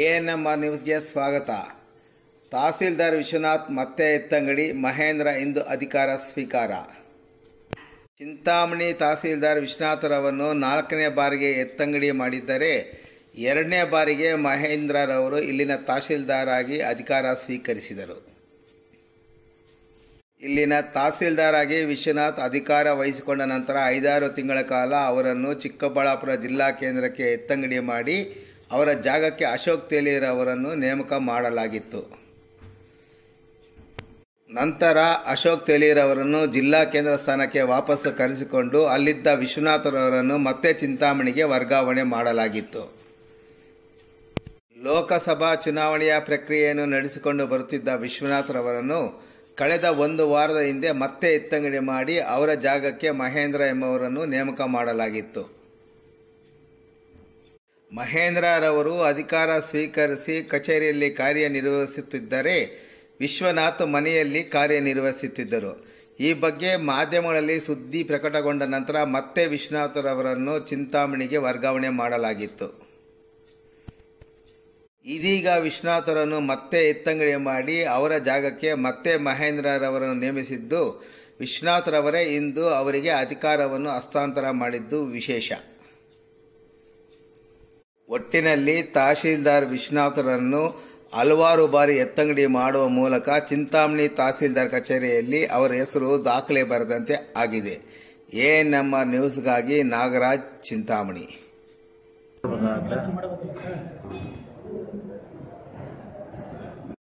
ANMR ನ್ಯೂಸ್ಗೆ ಸ್ವಾಗತ. ತಹಸೀಲ್ದಾರ್ ವಿಶ್ವನಾಥ್ ಮತ್ತೆ ಎತ್ತಂಗಡಿ, ಮಹೇಂದ್ರ ಇಂದು ಅಧಿಕಾರ ಸ್ವೀಕಾರ. ಚಿಂತಾಮಣಿ ತಹಸೀಲ್ದಾರ್ ವಿಶ್ವನಾಥರವನ್ನು ನಾಲ್ಕನೇ ಬಾರಿಗೆ ಎತ್ತಂಗಡಿ ಮಾಡಿದ್ದರೆ, ಎರಡನೇ ಬಾರಿಗೆ ಮಹೇಂದ್ರರವರು ಇಲ್ಲಿನ ತಹಸೀಲ್ದಾರ್ ಆಗಿ ಅಧಿಕಾರ ಸ್ವೀಕರಿಸಿದರು. ಇಲ್ಲಿನ ತಹಸೀಲ್ದಾರ್ ಆಗಿ ವಿಶ್ವನಾಥ್ ಅಧಿಕಾರ ವಹಿಸಿಕೊಂಡ ನಂತರ ಐದಾರು ತಿಂಗಳ ಕಾಲ ಅವರನ್ನು ಚಿಕ್ಕಬಳ್ಳಾಪುರ ಜಿಲ್ಲಾ ಕೇಂದ್ರಕ್ಕೆ ಎತ್ತಂಗಡಿ ಮಾಡಿ ಅವರ ಜಾಗಕ್ಕೆ ಅಶೋಕ್ ತೇಲೀರ್ ಅವರನ್ನು ನೇಮಕ ಮಾಡಲಾಗಿತ್ತು. ನಂತರ ಅಶೋಕ್ ತೇಲೀರ್ ಅವರನ್ನು ಜಿಲ್ಲಾ ಕೇಂದ್ರ ಸ್ಥಾನಕ್ಕೆ ವಾಪಸ್ಸು ಕರೆಸಿಕೊಂಡು ಅಲ್ಲಿದ್ದ ವಿಶ್ವನಾಥರವರನ್ನು ಮತ್ತೆ ಚಿಂತಾಮಣಿಗೆ ವರ್ಗಾವಣೆ ಮಾಡಲಾಗಿತ್ತು. ಲೋಕಸಭಾ ಚುನಾವಣೆಯ ಪ್ರಕ್ರಿಯೆಯನ್ನು ನಡೆಸಿಕೊಂಡು ಬರುತ್ತಿದ್ದ ವಿಶ್ವನಾಥರವರನ್ನು ಕಳೆದ ಒಂದು ವಾರದ ಹಿಂದೆ ಮತ್ತೆ ಎತ್ತಂಗಡಿ ಮಾಡಿ ಅವರ ಜಾಗಕ್ಕೆ ಮಹೇಂದ್ರ ಎಂಬುವರನ್ನು ನೇಮಕ ಮಾಡಲಾಗಿತ್ತು. ಮಹೇಂದ್ರರವರು ಅಧಿಕಾರ ಸ್ವೀಕರಿಸಿ ಕಚೇರಿಯಲ್ಲಿ ಕಾರ್ಯನಿರ್ವಹಿಸುತ್ತಿದ್ದರೆ ವಿಶ್ವನಾಥ್ ಮನೆಯಲ್ಲಿ ಕಾರ್ಯನಿರ್ವಹಿಸುತ್ತಿದ್ದರು. ಈ ಬಗ್ಗೆ ಮಾಧ್ಯಮಗಳಲ್ಲಿ ಸುದ್ದಿ ಪ್ರಕಟಗೊಂಡ ನಂತರ ಮತ್ತೆ ವಿಶ್ವನಾಥರವರನ್ನು ಚಿಂತಾಮಣಿಗೆ ವರ್ಗಾವಣೆ ಮಾಡಲಾಗಿತ್ತು. ಇದೀಗ ವಿಶ್ವನಾಥರನ್ನು ಮತ್ತೆ ಎತ್ತಂಗಡಿ ಮಾಡಿ ಅವರ ಜಾಗಕ್ಕೆ ಮತ್ತೆ ಮಹೇಂದ್ರರವರನ್ನು ನೇಮಿಸಿದ್ದು, ವಿಶ್ವನಾಥರವರೇ ಇಂದು ಅವರಿಗೆ ಅಧಿಕಾರವನ್ನು ಹಸ್ತಾಂತರ ಮಾಡಿದ್ದು ವಿಶೇಷ. ಒಟ್ಟಿನಲ್ಲಿ ತಹಶೀಲ್ದಾರ್ ವಿಶ್ವನಾಥರನ್ನು ಹಲವಾರು ಬಾರಿ ಎತ್ತಂಗಡಿ ಮಾಡುವ ಮೂಲಕ ಚಿಂತಾಮಣಿ ತಹಸೀಲ್ದಾರ್ ಕಚೇರಿಯಲ್ಲಿ ಅವರ ಹೆಸರು ದಾಖಲೆ ಬರೆದಂತೆ ಆಗಿದೆ. ಎಎನ್ಎಂಆರ್ ನ್ಯೂಸ್ಗಾಗಿ ನಾಗರಾಜ್ ಚಿಂತಾಮಣಿ.